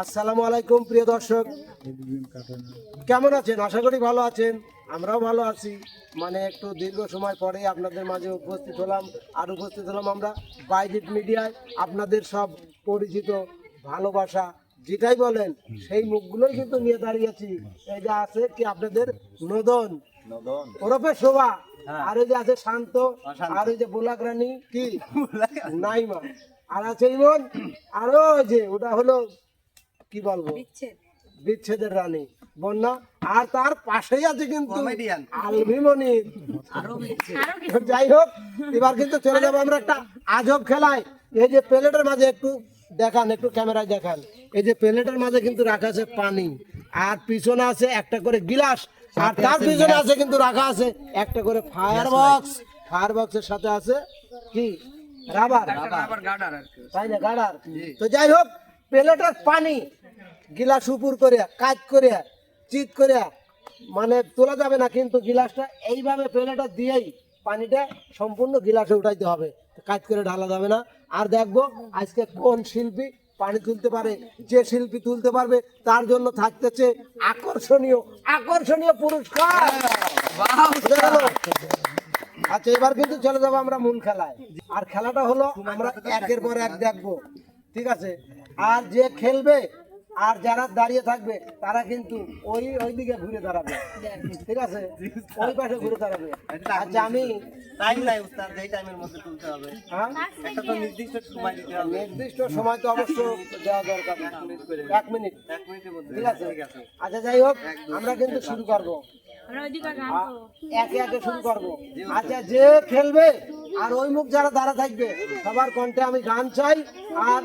আসসালামু আলাইকুম প্রিয় দর্শক। কেমন আছেন? আশা করি ভালো আছেন। আমরাও ভালো আছি। মানে একটু দীর্ঘ সময় পরে আপনাদের মাঝে উপস্থিত হলাম। আর উপস্থিত হলাম আমরা বাইজিট মিডিয়ায় আপনাদের সব পরিচিত ভালোবাসা যেটাই বলেন সেই মুখগুলোই কিন্তু নিয়ে দাঁড়িয়েছি এই যে আছে কি আপনাদের? নদন। ওরফে শোভা। আর ওই যে আছে শান্ত। আর ওই যে বোলাক রানী কি? নাইমা। আর আছে ইমন। আরও ওই যে ওটা হলো কি বলব? বিচ্ছেদের রানী। বন্যা আর তার পাশেই আছে কিন্তু যাই হোক এবার কিন্তু চলে যাব আমরা একটা আজব খেলায়। এই যে প্লেটের মাঝে একটু দেখান একটু ক্যামেরায় দেখান। এই যে প্লেটের মাঝে কিন্তু রাখা আছে পানি। আর পিছনে আছে একটা করে গিলাস। আর তার পিছনে আছে কিন্তু রাখা আছে একটা করে ফায়ার বক্স ফায়ার বক্সের সাথে আছে কি? রাবার। তাই না গাড়ার? তো যাই হোক প্লেটের পানি। গিলাস উপর করে কাজ করে চিত করে মানে তোলা যাবে না, কিন্তু গিলাসটা এইভাবে প্লেটটা দিয়েই পানিটা সম্পূর্ণ গিলাসে উঠাইতে হবে। কাজ করে ঢালা যাবে না। আর দেখব আজকে কোন শিল্পী পানি তুলতে পারে, যে শিল্পী তুলতে পারবে, তার জন্য থাকতেছে আকর্ষণীয় আকর্ষণীয় পুরস্কার। আচ্ছা এবার কিন্তু চলে যাব আমরা মূল খেলায়। আর খেলাটা হলো আমরা একের পর এক দেখব। ঠিক আছে? আর যে খেলবে আর যারা দাঁড়িয়ে থাকবে তারা কিন্তু ওই ওই দিকে ঘুরে দাঁড়াবে। ঠিক আছে? ওই পাশে ঘুরে দাঁড়াবে। আচ্ছা আমি টাইম নাই উস্তাদ যেই টাইমের মধ্যে তুলতে হবে। হ্যাঁ? একটা তো নির্দিষ্ট সময় দিতে হবে। নির্দিষ্ট সময় তো অবশ্য দেওয়া দরকার। এক মিনিট এক মিনিটের মধ্যে। ঠিক আছে? আচ্ছা যাই হোক আমরা কিন্তু শুরু করব। একে একে শুরু করব। আচ্ছা যে খেলবে আর ওই মুখ যারা দাঁড়া থাকবে সবার কণ্ঠে আমি গান চাই আর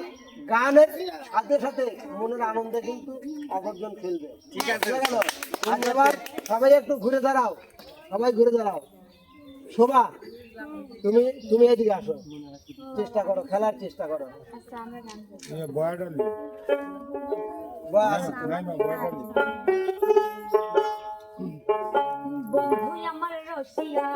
গানের সাথে সাথে মনের আনন্দে কিন্তু অগর্জন খেলবে। ঠিক আছে। এবার সবাই একটু ঘুরে দাঁড়াও। সবাই ঘুরে দাঁড়াও। শোভা তুমি তুমি এদিকে আসো। চেষ্টা করো খেলার চেষ্টা করো। বাস। আমার রসিয়া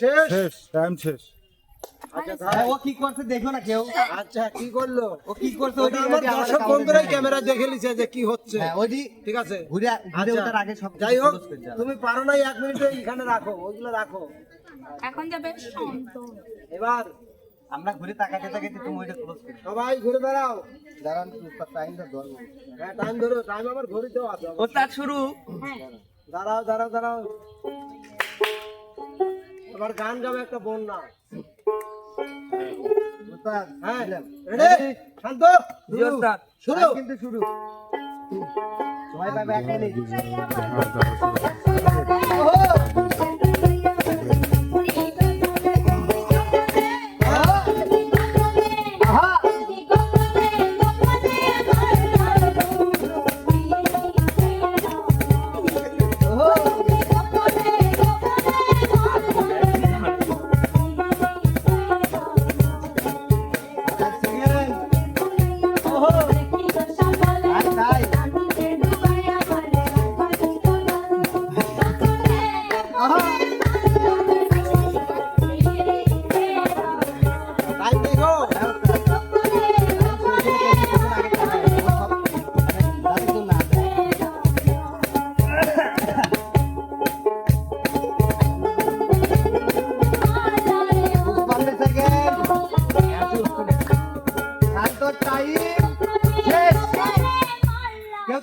শেষ? শেষ টাইম শেষ। আচ্ছা ও কি করছে দেখো না কেউ। আচ্ছা কি করল? ও কি করছে ওটা আমার দর্শক বন্ধুরাই ক্যামেরা দেখে লিছে যে কি হচ্ছে। হ্যাঁ ওইটি ঠিক আছে? ঘুরে ঘুরে আচ্ছা, ওঠার আগে সব যাই হোক। তুমি পারো নাই এক মিনিট এখানে রাখো ওইগুলো রাখো। এখন যাবে শান্ত। এবার আমরা ঘুরে তাকাতে তাকাতে তুমি ওইটা ক্লোজ করে সবাই ঘুরে দাঁড়াও। দাঁড়ান টাইমটা ধরবো হ্যাঁ টাইম ধরো টাইম আমার ঘড়িতেও আছে। ওস্তাদ শুরু। হ্যাঁ। দাঁড়াও দাঁড়াও দাঁড়াও। এবার গান গাবে একটা বন্যা। না হ্যাঁ দিলাম। রেডি? শান্ত। জি, শুরু। কিন্তু শুরু। সবাই পাবে এক মিনিট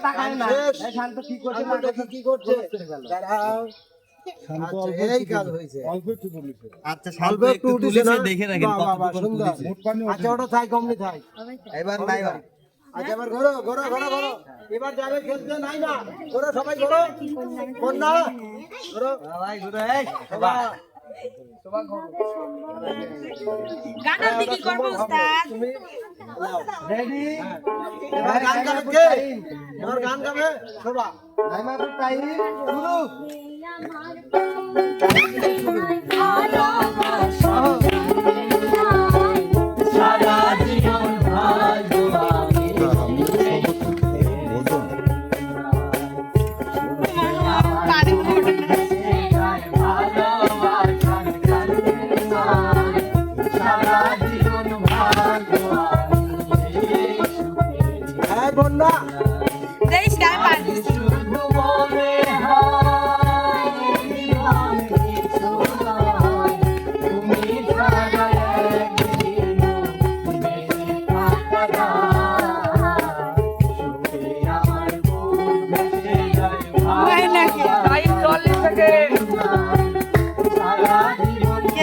তাকায় না। শান্ত কি করছে? শান্ত কি করছে? দাঁড়াও। আচ্ছা, আচ্ছা আচ্ছা এবার নাই আচ্ছা এবার ঘোরো ঘোরো ঘোরো ঘোরো। এবার যাবে খেলতে নাই না ঘোরো সবাই ঘোরো। কন্যা। ঘোরো। ভাই ঘুরে সবাই গানের দিকে করব উস্তাদ রেডি গান গাবে শোভা। টাইম শুরু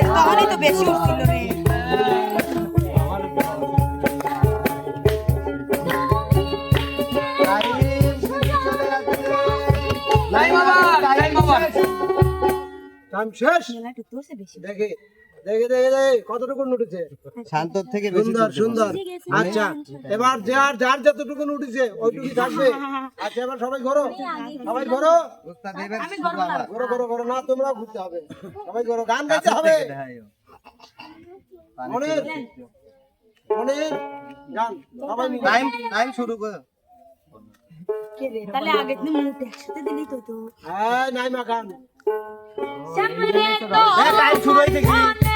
তখনই তো বেশি উঠছিল রে। টাইম শেষ? মেলাটা তো সে বেশি। দেখে দেখে দেখে দেখে কতটুকু উঠেছে? শান্তর থেকে সুন্দর সুন্দর। আচ্ছা এবার যার যার যতটুকু উঠেছে ওইটুকুই থাকবে। আচ্ছা এবার সবাই ঘোরো। সবাই ঘোরো। উস্তাদ এবার আমি শুরু গরম আবার। ঘোরো ঘোরো ঘোরো। না তোমরা ঘুরতে হবে। সবাই ঘোরো। গান গাইতে হবে। মনির মনির গান। সবাই টাইম টাইম শুরু করো। তাহলে আগে তুমি মুখ একসাথে দিলি তো তো। হ্যাঁ নাই মা গান। সামনে তো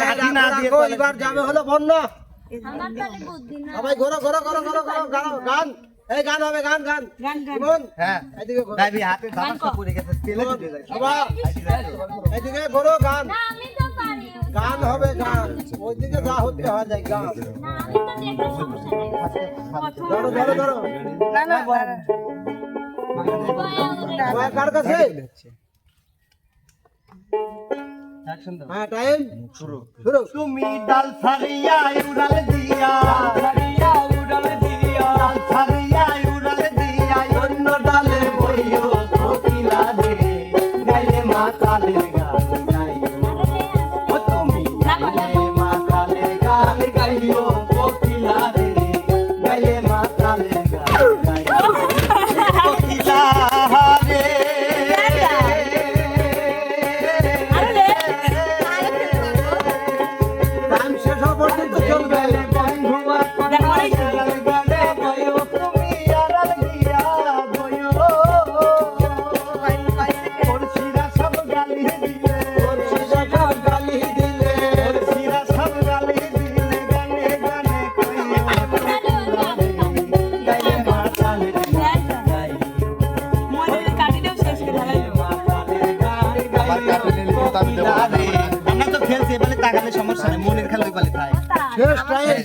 কাটি না রাখো, দিয়ে রাখো, তাহলে- এবার যাবে হলো বন্যা। আমার তাহলে বুদ্ধি না। সবাই ঘোরো ঘোরো ঘোরো ঘোরো ঘোরো গান গান। এই গান হবে গান গান। গান গান। হ্যাঁ। এদিকে ঘোরো। দাবি হাতে দাবার সব পড়ে গেছে তেলে দিতে যায়। সবাই এদিকে ঘোরো গান। আমি তো পারি। গান হবে গান। ওইদিকে যা হতে হয় গান। না আমি তো দেখো সমস্যা নেই। ধরো ধরো ধরো। না না কার কাছে? হ্যাঁ টাইম। শুরু। শুরু। তুমি ডাল ছাড়িয়া উড়াল দিয়া। ছাড়িয়া darling.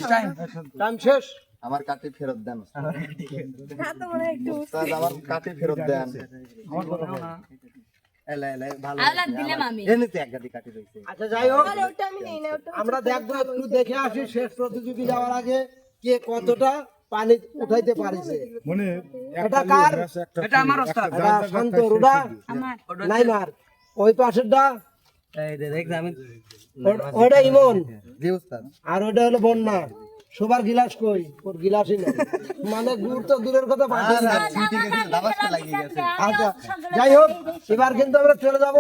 টাইম টাইম শেষ? আমার কাটি ফেরত দেন। আমার কাটি ফেরত দেন। এলা এলা ভালো। আলাদা হয়েছে, দিলাম আমার- আমি। এমনিতে এক গাদি কাটি রয়েছে আচ্ছা যাই হোক। আমরা দেখব একটু দেখে আসি শেষ প্রতিযোগী যাওয়ার আগে কে কতটা পানি উঠাইতে পারিছে। মানে এটা কার? এটা আমার ওস্তাদ। শান্ত রুডা নাইমার। ওই পাশেরটা ইমন। আর ওটা হলো বন্যা। সবার গিলাস কই? ওর গিলাসই নেই। মানে গুড় তো দূরের কথা গেছে। আচ্ছা যাই হোক এবার কিন্তু আমরা চলে যাব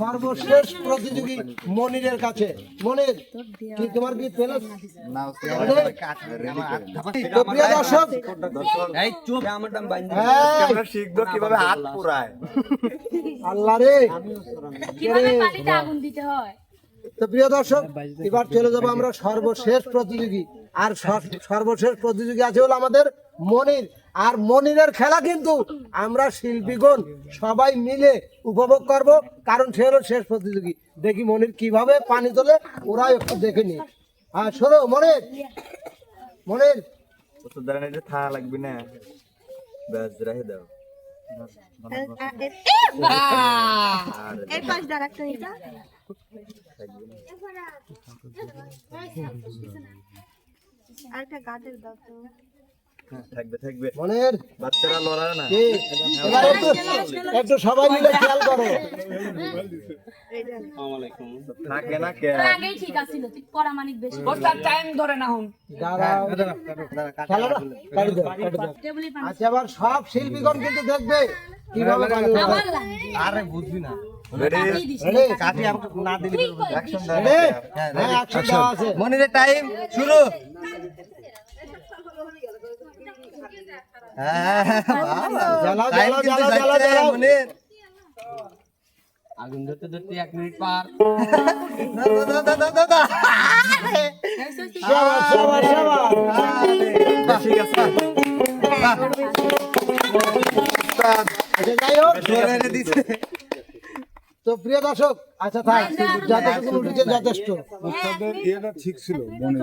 সর্বশেষ প্রতিযোগী মনিরের কাছে। মনির কি তোমার কি পেলে না উস্তাদ আমার কাটে আমার আট তো প্রিয় দর্শক পুরায়। আল্লাহ রে। কীভাবে আগুন দিতে হয়? তো প্রিয় দর্শক এবার চলে যাব আমরা সর্বশেষ প্রতিযোগী আর সর- সর্বশেষ প্রতিযোগী আছে হলো আমাদের মনির আর মনিরের খেলা কিন্তু আমরা শিল্পীগণ সবাই মিলে উপভোগ করব কারণ সে হলো শেষ প্রতিযোগী দেখি মনির কীভাবে পানি তোলে ওরা একটু দেখে নি হ্যাঁ শোনো মনির মনির এটা লাগবে না ব্যাস রাহে দাও এর পাশ দাঁড়াতে এটা আরেকটা গাছের দাও তো। থাকবে থাকবে। মনির। বাচ্চারা লড়ায় না। একটু একটু সবাই মিলে খেয়াল করো। থাকে না কে? তোর ঠিক আছিল তুই করা মানিক বেশি। ওস্তাদ টাইম ধরে না হুন। দাঁড়াও। খেলাটা কাটি দাও। কাটি দাও টেবিলে পানি। আচ্ছা আবার সব শিল্পীগণ কিন্তু দেখবে। আরে বুঝবি না? হ্যাঁ মনিরের টাইম শুরু। আগুন ধরতে ধরতে এক মিনিট পার। ঠিক আছে আচ্ছা, যাই হোক জোরে দিছে। তো প্রিয় দর্শক আচ্ছা থাক উঠেছে যথেষ্ট। ঠিক ছিল মনে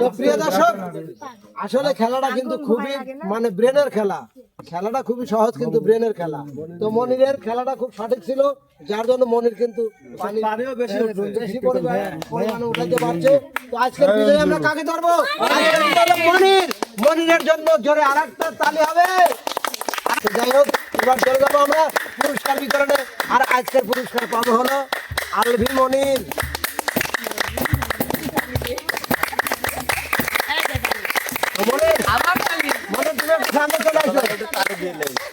তো প্রিয় দর্শক আসলে খেলাটা কিন্তু খুবই মানে ব্রেনের খেলা। খেলাটা খুবই সহজ কিন্তু ব্রেনের খেলা। তো মনিরের খেলাটা খুব সঠিক ছিল যার জন্য মনির কিন্তু বেশি বেশি পরিমাণে পরিমাণে পারছে। তো আজকের বিজয়ে আমরা কাকে ধরবো? মনির। মনিরের জন্য জোরে আর একটা তালি হবে। যাই হোক এবার চলে যাব আমরা পুরস্কার বিতরণে। আর আজকের পুরস্কার পাবো হলো আলভি মনির। তো মনির আমার টাইম মনে তুমি একটু সামনে চলে আসো।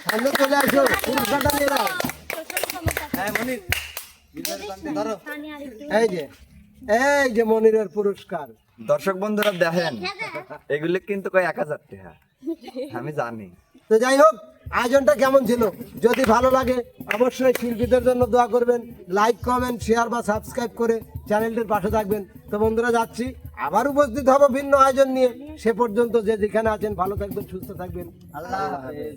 সামনে চলে আসো পুরস্কারটা নিয়ে নাও। হ্যাঁ, মনির, ধরো। এই যে এই যে মনিরের পুরস্কার। দর্শক বন্ধুরা দেখেন এগুলো কিন্তু কয় এক হাজার টাকা। আমি জানি। তো যাই হোক আয়োজনটা কেমন ছিল? যদি ভালো লাগে, অবশ্যই শিল্পীদের জন্য দোয়া করবেন লাইক কমেন্ট শেয়ার বা সাবস্ক্রাইব করে চ্যানেলটির পাশে থাকবেন। তো বন্ধুরা, যাচ্ছি। আবার উপস্থিত হব ভিন্ন আয়োজন নিয়ে। সে পর্যন্ত যে যেখানে আছেন, ভালো থাকবেন, সুস্থ থাকবেন। আল্লাহ হাফেজ।